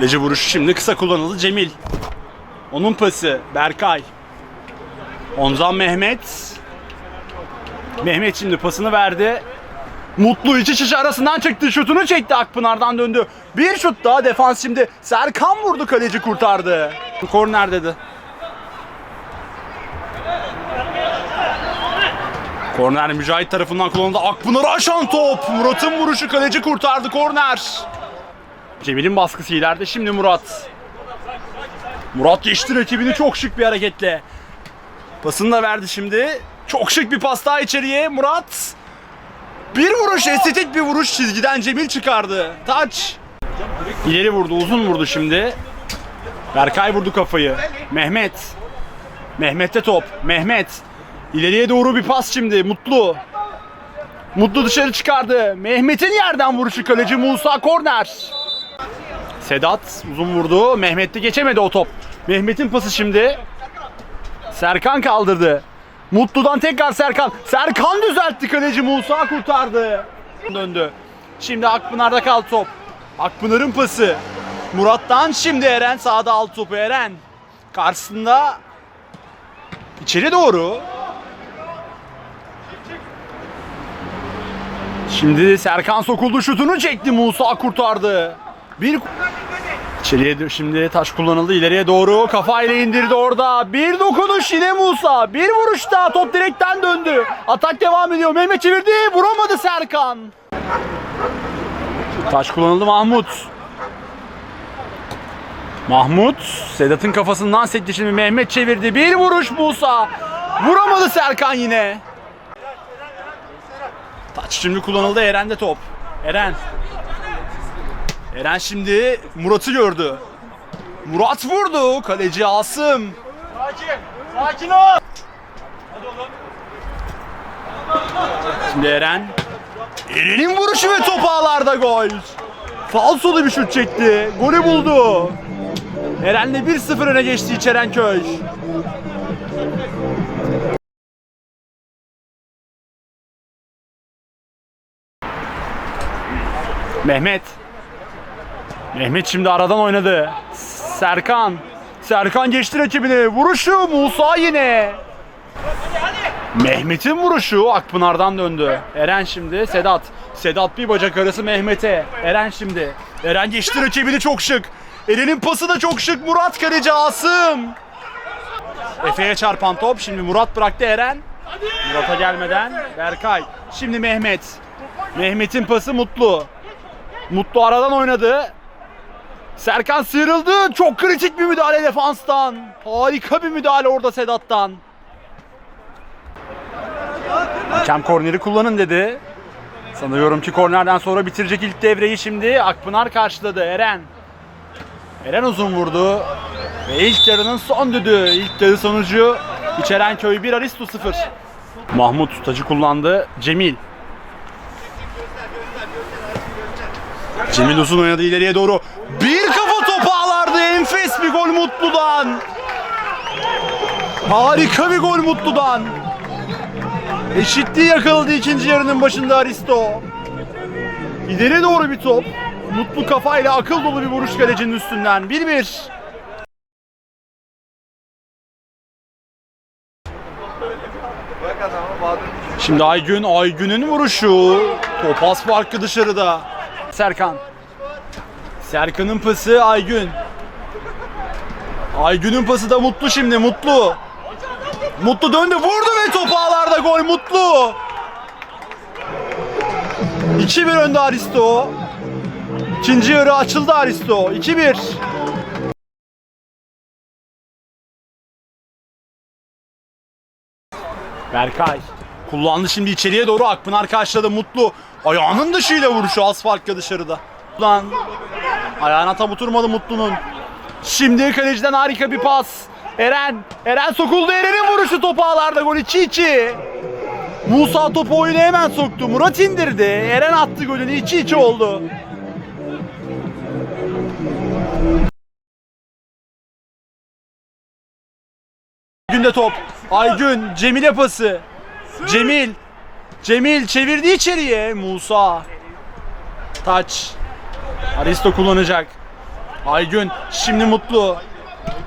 Kaleci vuruşu şimdi kısa kullanıldı Cemil. Onun pası Berkay. Ondan Mehmet. Mehmet şimdi pasını verdi. Mutlu içi şişe arasından çıktı. Şutunu çekti Akpınar'dan döndü. Bir şut daha defans şimdi. Serkan vurdu kaleci kurtardı. Korner dedi. Korner Mücahit tarafından kullanıldı. Akpınar'ı aşan top. Murat'ın vuruşu kaleci kurtardı korner. Cemil'in baskısı ileride. Şimdi Murat. Murat geçti rakibini çok şık bir hareketle. Pasını da verdi şimdi. Çok şık bir pas daha içeriye. Murat. Bir vuruş, estetik bir vuruş çizgiden Cemil çıkardı. Taç. İleri vurdu, uzun vurdu şimdi. Berkay vurdu kafayı. Mehmet. Mehmet'te top. Mehmet. İleriye doğru bir pas şimdi. Mutlu. Mutlu dışarı çıkardı. Mehmet'in yerden vuruşu kaleci Musa korner. Sedat uzun vurdu. Mehmet de geçemedi o top. Mehmet'in pası şimdi. Serkan kaldırdı. Mutlu'dan tekrar Serkan. Serkan düzeltti kaleci Musa kurtardı. Döndü. Şimdi Akpınar'da kaldı top. Akpınar'ın pası. Murat'tan şimdi Eren sağda aldı topu Eren. Karşısında içeri doğru. Şimdi Serkan sokuldu şutunu çekti Musa kurtardı. Bir İçeriye şimdi taş kullanıldı ileriye doğru kafayla indirdi orada. Bir dokunuş yine Musa. Bir vuruş daha top direkten döndü. Atak devam ediyor. Mehmet çevirdi. Vuramadı Serkan. Taş kullanıldı Mahmut. Mahmut Sedat'ın kafasından sekti şimdi Mehmet çevirdi. Bir vuruş Musa. Vuramadı Serkan yine. Taç şimdi kullanıldı Eren'de top. Eren. Eren şimdi Murat'ı gördü. Murat vurdu. Kaleci Asım. Sakin. Sakin ol. Şimdi Eren. Eren'in vuruşu ve top ağlarda gol. Falsolu bir şut çekti. Golü buldu. Eren'le 1-0 öne geçti İçerenköy. Mehmet. Mehmet şimdi aradan oynadı. Serkan. Serkan geçti rakibini. Vuruşu Musa yine. Mehmet'in vuruşu Akpınar'dan döndü. Eren şimdi Sedat. Sedat bir bacak arası Mehmet'e. Eren şimdi. Eren geçti rakibini çok şık. Eren'in pası da çok şık. Murat kaleci Asım. Efe'ye çarpan top. Şimdi Murat bıraktı Eren. Murat'a gelmeden Berkay. Şimdi Mehmet. Mehmet'in pası Mutlu. Mutlu aradan oynadı. Serkan sıyrıldı. Çok kritik bir müdahale defanstan. Harika bir müdahale orada Sedat'tan. Hakem korneri kullanın dedi. Sanıyorum ki kornerden sonra bitirecek ilk devreyi şimdi Akpınar karşıladı. Eren. Eren uzun vurdu. Ve ilk yarının son düdüğü. İlk yarı sonucu İçerenköy 1 Aristo 0. Mahmut tacı kullandı. Cemil. Cemil uzun oynadı ileriye doğru. Bir kafa topu ağlardı. Enfes bir gol Mutlu'dan. Harika bir gol Mutlu'dan. Eşitliği yakaladı ikinci yarının başında Aristo. İleri doğru bir top. Mutlu kafayla akıl dolu bir vuruş kalecinin üstünden. 1-1. Şimdi Aygün, Aygün'ün vuruşu. Topaz farkı dışarıda. Serkan. Serkan'ın pası Aygün. Aygün'ün pası da Mutlu şimdi, Mutlu. Mutlu döndü vurdu ve top ağlarda gol Mutlu. 2-1 önde Aristo. İkinci yarı açıldı Aristo. 2-1. Berkay kullandı şimdi içeriye doğru Akpınar karşıladı Mutlu. Ayağının dışıyla vuruşu asfaltka dışarıda. Lan ayağına tam oturmadı Mutlu'nun. Şimdi kaleciden harika bir pas. Eren. Eren sokuldu. Eren'in vuruşu topu ağlarda gol 2-2. Musa topu oyuna hemen soktu. Murat indirdi. Eren attı golünü 2-2 oldu. Günde top. Aygün. Cemil'e pası. Cemil. Cemil çevirdi içeriye. Musa. Taç. Aristo kullanacak. Aygün şimdi Mutlu.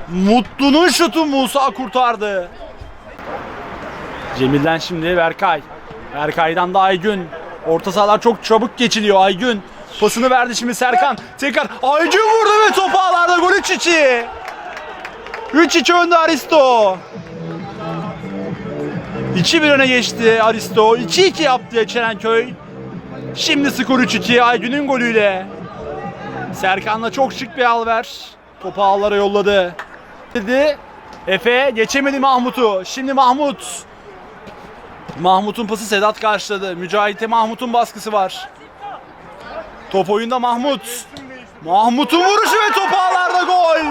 Mutlu'nun şutu Musa kurtardı. Cemil'den şimdi Berkay. Berkay'dan da Aygün. Orta sahalar çok çabuk geçiliyor Aygün. Pasını verdi şimdi Serkan. Tekrar Aygün vurdu ve top ağlarda gol 3-2. 3-2 önde Aristo. 2-1 öne geçti Aristo. 2-2 yaptı Çelenköy. Şimdi skor 3-2 Aygün'ün golüyle. Serkan'la çok şık bir alver. Topu ağlara yolladı. Dedi. Efe geçemedi Mahmut'u. Şimdi Mahmut. Mahmut'un pası Sedat karşıladı. Mücahit'e Mahmut'un baskısı var. Top oyunda Mahmut. Mahmut'un vuruşu ve top ağlarda gol.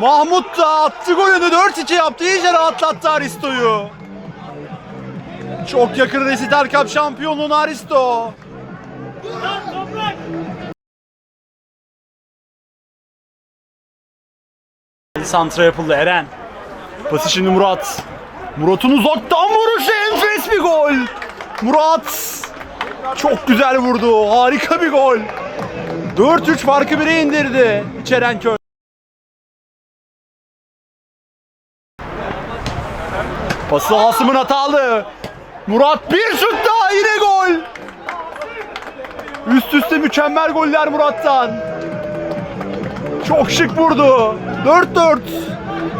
Mahmut da attı golünü 4-2 yaptı. İyice rahatlattı Aristo'yu. Çok yakın Resital Cup şampiyonluğuna Aristo. Santra yapıldı Eren. Pası şimdi Murat. Murat'ın uzaktan vuruşu enfes bir gol. Murat çok güzel vurdu. Harika bir gol. 4-3 farkı bire indirdi Çerenköy. Pası Asım'ın hatalı. Murat bir şut daha yine gol. Üst üste mükemmel goller Murat'tan. Çok şık vurdu. 4-4.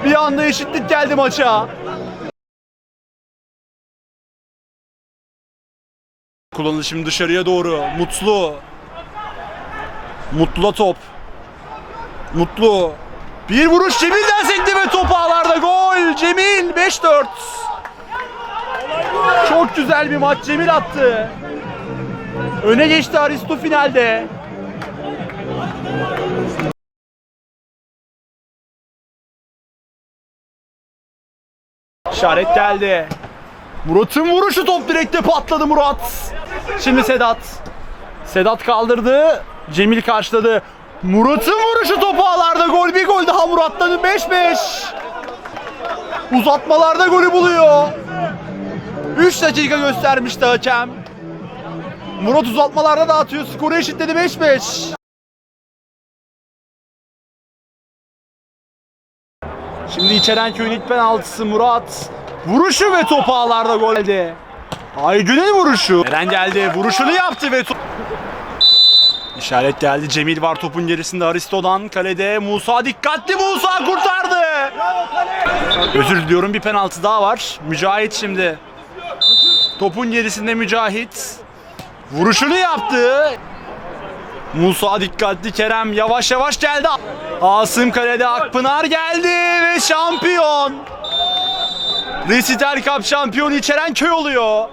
Bir anda eşitlik geldi maça. Kullanıldı şimdi dışarıya doğru. Mutlu. Mutlu'da top. Mutlu. Bir vuruş Cemil'den sekti ve top ağlarda gol. Cemil 5-4. Çok güzel bir maç Cemil attı. Öne geçti Aristo finalde. İşaret geldi. Murat'ın vuruşu top direkte patladı Murat. Şimdi Sedat. Sedat kaldırdı. Cemil karşıladı. Murat'ın vuruşu topu ağlarda gol. Bir gol daha Murat'tan 5-5. Uzatmalarda golü buluyor. 3 dakika göstermişti hakem. Murat uzatmalarda dağıtıyor. Skoru eşitledi 5-5. Şimdi içeren köyün ilk penaltısı Murat. Vuruşu ve top ağlarda gol geldi. Aygün'ün vuruşu. Eren geldi. Vuruşunu yaptı ve top... İşaret geldi. Cemil var topun gerisinde Aristo'dan. Kalede Musa dikkatli Musa kurtardı. Özür diliyorum bir penaltı daha var. Mücahit şimdi. Topun gerisinde Mücahit. Vuruşunu yaptı. Musa dikkatli Kerem yavaş yavaş geldi. Asım kalede Akpınar geldi şampiyon. Resital Cup şampiyonu içeren köy oluyor.